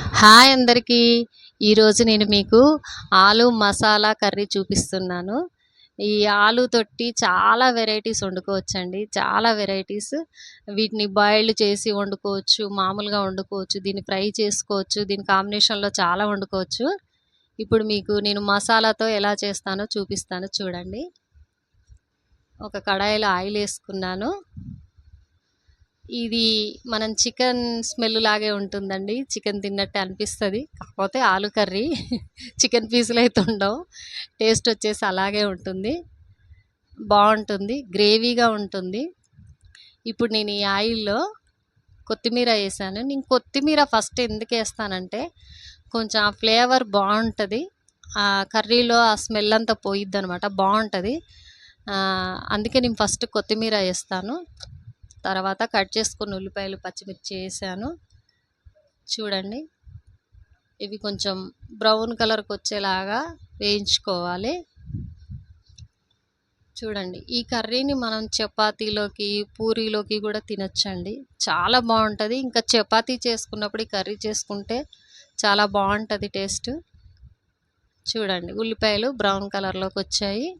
Hi అందరికీ. ఈరోజు నేను మీకు ఆలు మసాలా కర్రీ చూపిస్తున్నాను. ఈ ఆలు తొట్టి చాలా వెరైటీస్ వండుకోవచ్చండి. చాలా వెరైటీస్. వీటిని బాయిల్డ్ చేసి వండుకోవచ్చు మామూలుగా వండుకోవచ్చు దీన్ని ఫ్రై చేసుకోవచ్చు దీని కాంబినేషన్లో చాలా వండుకోవచ్చు. ఇప్పుడు మీకు నేను మసాలాతో ఎలా చేస్తానో చూపిస్తాను చూడండి. ఒక కడాయిలో ఆయిల్ వేసుకున్నాను. ఇది మనం చికెన్ స్మెల్ లాగే ఉంటుందండి. చికెన్ తిన్నట్టే అనిపిస్తుంది. కాకపోతే ఆలు కర్రీ చికెన్ పీసులు అయితే ఉండవు. టేస్ట్ వచ్చేసి అలాగే ఉంటుంది. బాగుంటుంది. గ్రేవీగా ఉంటుంది. ఇప్పుడు నేను ఈ ఆయిల్లో కొత్తిమీర వేసాను. నేను కొత్తిమీర ఫస్ట్ ఎందుకు వేస్తానంటే కొంచెం ఆ ఫ్లేవర్ బాగుంటుంది. ఆ కర్రీలో ఆ స్మెల్ అంతా పోయిద్ది అనమాట బాగుంటుంది అందుకే నేను ఫస్ట్ కొత్తిమీర వేస్తాను. తర్వాత కట్ చేసుకున్న ఉల్లిపాయలు పచ్చిమిర్చి వేసాను. చూడండి. ఇవి కొంచెం బ్రౌన్ కలర్కి వచ్చేలాగా వేయించుకోవాలి. చూడండి. ఈ కర్రీని మనం చపాతీలోకి పూరీలోకి కూడా తినచ్చండి. చాలా బాగుంటుంది. ఇంకా చపాతీ చేసుకున్నప్పుడు ఈ కర్రీ చేసుకుంటే చాలా బాగుంటుంది టేస్ట్. చూడండి. ఉల్లిపాయలు బ్రౌన్ కలర్లోకి వచ్చాయి.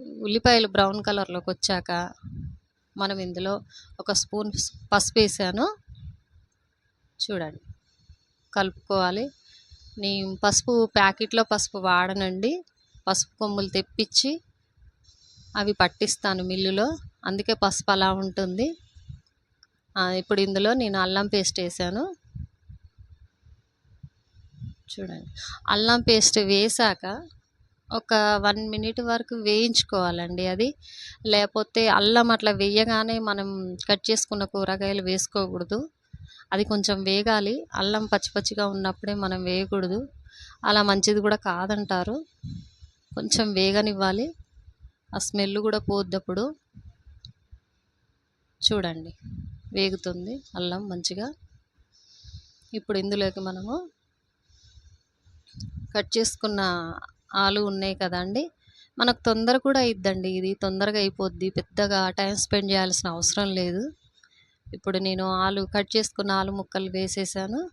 ఉల్లిపాయలు బ్రౌన్ కలర్లోకి వచ్చాక మనం ఇందులో ఒక స్పూన్ పసుపు వేసాను. చూడండి కలుపుకోవాలి. నేను పసుపు ప్యాకెట్లో పసుపు వాడనండి. పసుపు కొమ్ములు తెప్పించి అవి పట్టిస్తాను మిల్లులో. అందుకే పసుపు అలా ఉంటుంది. ఇప్పుడు ఇందులో నేను అల్లం పేస్ట్ వేసాను. చూడండి అల్లం పేస్ట్ వేసాక ఒక వన్ మినిట్ వరకు వేయించుకోవాలండి అది. లేకపోతే అల్లం అట్లా వేయగానే మనం కట్ చేసుకున్న కూరగాయలు వేసుకోకూడదు. అది కొంచెం వేగాలి. అల్లం పచ్చి పచ్చిగా ఉన్నప్పుడే మనం వేయకూడదు. అలా మంచిది కూడా కాదంటారు. కొంచెం వేగనివ్వాలి. ఆ స్మెల్ కూడా పోద్దప్పుడు చూడండి. వేగుతుంది అల్లం మంచిగా. ఇప్పుడు ఇందులోకి మనము కట్ చేసుకున్న ఆలు ఉన్నాయి కదండి. మనకు తొందర కూడా అయిద్దండి. ఇది తొందరగా అయిపోద్ది. పెద్దగా టైం స్పెండ్ చేయాల్సిన అవసరం లేదు. ఇప్పుడు నేను ఆలు కట్ చేసుకున్న ఆలు ముక్కలు వేసేసాను.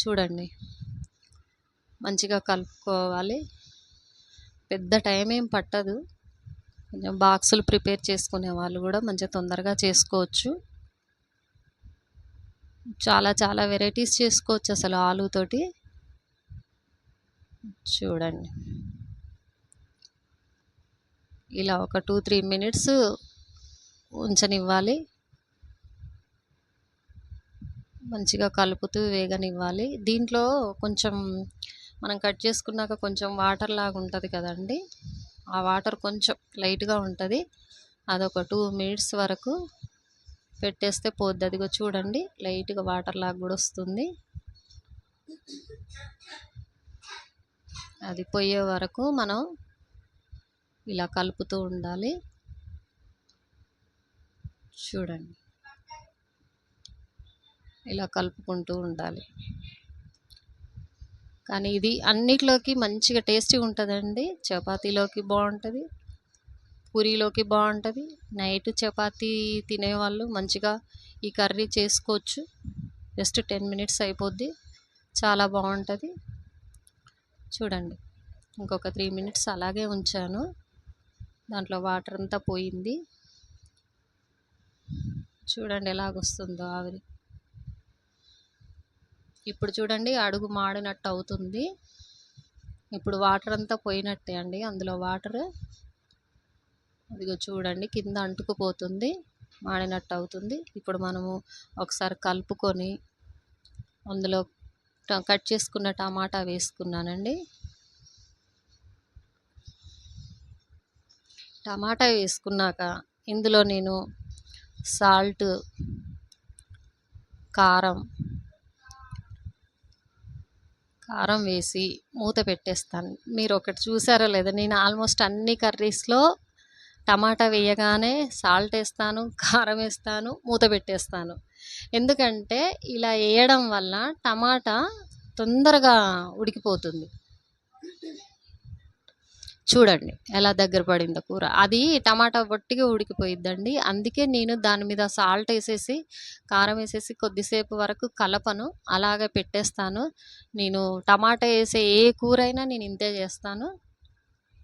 చూడండి. మంచిగా కలుపుకోవాలి. పెద్ద టైం ఏం పట్టదు. కొంచెం బాక్సులు ప్రిపేర్ చేసుకునే వాళ్ళు కూడా మంచిగా తొందరగా చేసుకోవచ్చు. చాలా చాలా వెరైటీస్ చేసుకోవచ్చు అసలు ఆలుతోటి చూడండి. ఇలా ఒక టూ త్రీ మినిట్స్ ఉంచనివ్వాలి. మంచిగా కలుపుతూ వేగనివ్వాలి. దీంట్లో కొంచెం మనం కట్ చేసుకున్నాక కొంచెం వాటర్ లాగా ఉంటుంది కదండి. ఆ వాటర్ కొంచెం లైట్గా ఉంటుంది. అదొక టూ మినిట్స్ వరకు పెట్టేస్తే పోద్ది. అదిగో చూడండి లైట్గా వాటర్ లాగా కూడా వస్తుంది. అది పోయే వరకు మనం ఇలా కలుపుతూ ఉండాలి. చూడండి. ఇలా కలుపుకుంటూ ఉండాలి. కానీ ఇది అన్నిట్లోకి మంచిగా టేస్టీ ఉంటుందండి. చపాతీలోకి బాగుంటుంది. పూరీలోకి బాగుంటుంది. నైట్ చపాతీ తినేవాళ్ళు మంచిగా ఈ కర్రీ చేసుకోవచ్చు. జస్ట్ టెన్ మినిట్స్ అయిపోద్ది. చాలా బాగుంటుంది. చూడండి. ఇంకొక త్రీ మినిట్స్ అలాగే ఉంచాను. దాంట్లో వాటర్ అంతా పోయింది. చూడండి ఎలాగొస్తుందో ఆవిరి. ఇప్పుడు చూడండి అడుగు మాడినట్టు అవుతుంది ఇప్పుడు వాటర్ అంతా పోయినట్టే అండి. అందులో వాటర్ అదిగో చూడండి కింద అంటుకుపోతుంది మాడినట్టు అవుతుంది ఇప్పుడు మనము ఒకసారి కలుపుకొని అందులో కట్ చేసుకున్న టమాటా వేసుకున్నానండి. టమాటా వేసుకున్నాక ఇందులో నేను సాల్ట్ కారం కారం వేసి మూత పెట్టేస్తాను. మీరు ఒకటి చూసారో లేదా నేను ఆల్మోస్ట్ అన్ని కర్రీస్లో టమాటా వేయగానే సాల్ట్ వేస్తాను కారం వేస్తాను మూత పెట్టేస్తాను. ఎందుకంటే ఇలా వేయడం వల్ల టమాటా తొందరగా ఉడికిపోతుంది. చూడండి ఎలా దగ్గర పడిందో కూర. అది టమాటా బొట్టిగా ఉడికిపోయిద్దండి. అందుకే నేను దాని మీద సాల్ట్ వేసేసి కారం వేసేసి కొద్దిసేపు వరకు కలపను. అలాగే పెట్టేస్తాను. నేను టమాటా వేసే ఏ కూర అయినా నేను ఇంతే చేస్తాను.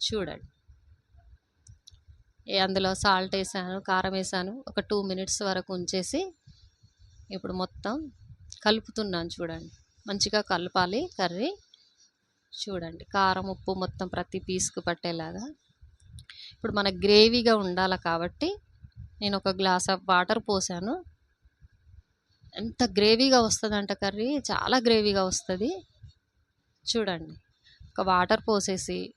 చూడండి. అందులో సాల్ట్ వేసాను కారం వేసాను. ఒక టూ మినిట్స్ వరకు ఉంచేసి ఇప్పుడు మొత్తం కలుపుతున్నాను చూడండి. మంచిగా కలపాలి కర్రీ. చూడండి కారం ఉప్పు మొత్తం ప్రతి పీస్కి పట్టేలాగా. ఇప్పుడు మనకు గ్రేవీగా ఉండాలి కాబట్టి నేను ఒక గ్లాస్ ఆఫ్ వాటర్ పోసాను. ఎంత గ్రేవీగా వస్తుందంట కర్రీ. చాలా గ్రేవీగా వస్తుంది. చూడండి ఒక వాటర్ పోసేసి.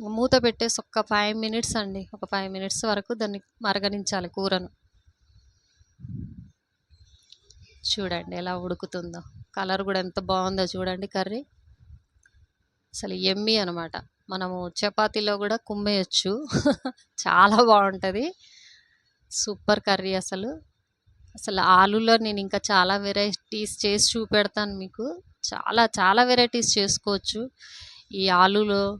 మూత పెట్టేసి ఒక ఫైవ్ మినిట్స్ అండి. ఒక ఫైవ్ మినిట్స్ వరకు దాన్ని మరగనించాలి కూరను. చూడండి ఎలా ఉడుకుతుందో. కలర్ కూడా ఎంత బాగుందో చూడండి కర్రీ. అసలు ఎమ్మి అనమాట. మనము చపాతీలో కూడా కుమ్మేయచ్చు. చాలా బాగుంటుంది. సూపర్ కర్రీ అసలు. అసలు ఆలులో నేను ఇంకా చాలా వెరైటీస్ చేసి చూపెడతాను మీకు. చాలా చాలా వెరైటీస్ చేసుకోవచ్చు. ఈ ఆలులో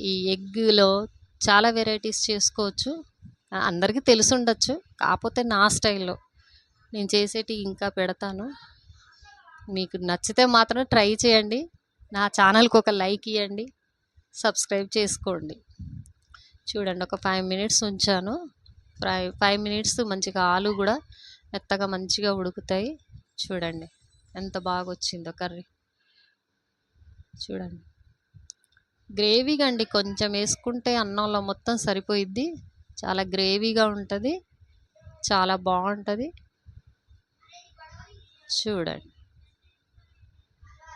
ఈ ఎగ్గులో చాలా వెరైటీస్ చేసుకోవచ్చు. అందరికీ తెలిసి ఉండొచ్చు. కాకపోతే నా స్టైల్లో. నేను చేసేటి ఇంకా పెడతాను. మీకు నచ్చితే మాత్రం ట్రై చేయండి. నా ఛానల్కి ఒక లైక్ ఇవ్వండి సబ్స్క్రైబ్ చేసుకోండి. చూడండి ఒక ఫైవ్ మినిట్స్ ఉంచాను. ఫైవ్ ఫైవ్ మినిట్స్ మంచిగా ఆలు కూడా మెత్తగా మంచిగా ఉడుకుతాయి. చూడండి ఎంత బాగా వచ్చిందో కర్రీ. చూడండి. గ్రేవీగా అండి కొంచెం వేసుకుంటే అన్నంలో మొత్తం సరిపోయిద్ది. చాలా గ్రేవీగా ఉంటుంది. చాలా బాగుంటుంది. చూడండి.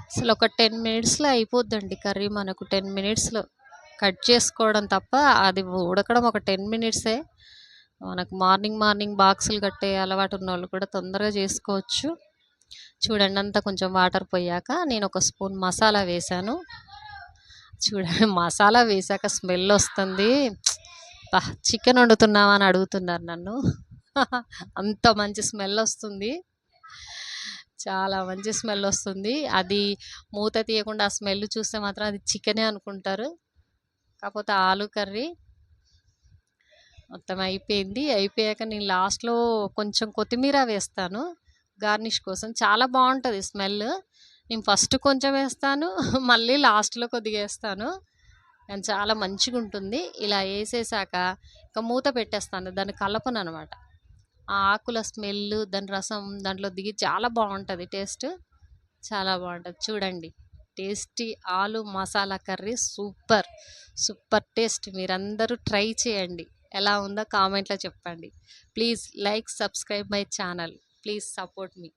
అసలు ఒక టెన్ మినిట్స్లో అయిపోద్దండి కర్రీ మనకు. టెన్ మినిట్స్లో కట్ చేసుకోవడం తప్ప అది ఉడకడం ఒక టెన్ మినిట్సే. మనకు మార్నింగ్ మార్నింగ్ బాక్సులు కట్టే అలవాటు ఉన్న వాళ్ళు కూడా తొందరగా చేసుకోవచ్చు. చూడండి అంతా కొంచెం వాటర్ పోయాక నేను ఒక స్పూన్ మసాలా వేశాను. చూడండి మసాలా వేసాక స్మెల్ వస్తుంది. చికెన్ వండుతున్నావా అని అడుగుతున్నారు నన్ను. అంత మంచి స్మెల్ వస్తుంది. చాలా మంచి స్మెల్ వస్తుంది. అది మూత తీయకుండా ఆ స్మెల్ చూస్తే మాత్రం అది చికెనే అనుకుంటారు. కాకపోతే ఆలు కర్రీ మొత్తం అయిపోయింది. అయిపోయాక నేను లాస్ట్లో కొంచెం కొత్తిమీర వేస్తాను. గార్నిష్ కోసం. చాలా బాగుంటుంది స్మెల్. నేను ఫస్ట్ కొంచెం వేస్తాను మళ్ళీ లాస్ట్లో కొద్దిగా వేస్తాను. కానీ చాలా మంచిగా ఉంటుంది ఇలా వేసేసాక ఇంకా మూత పెట్టేస్తాను. దాన్ని కలపను అనమాట ఆ ఆకుల స్మెల్ దాని రసం దాంట్లో దిగి చాలా బాగుంటుంది టేస్ట్. చాలా బాగుంటుంది. చూడండి. Tasty aloo masala curry super. Super taste. మీరందరూ ట్రై చేయండి. ఎలా ఉందో కామెంట్లో చెప్పండి. Please like subscribe my channel. Please support me.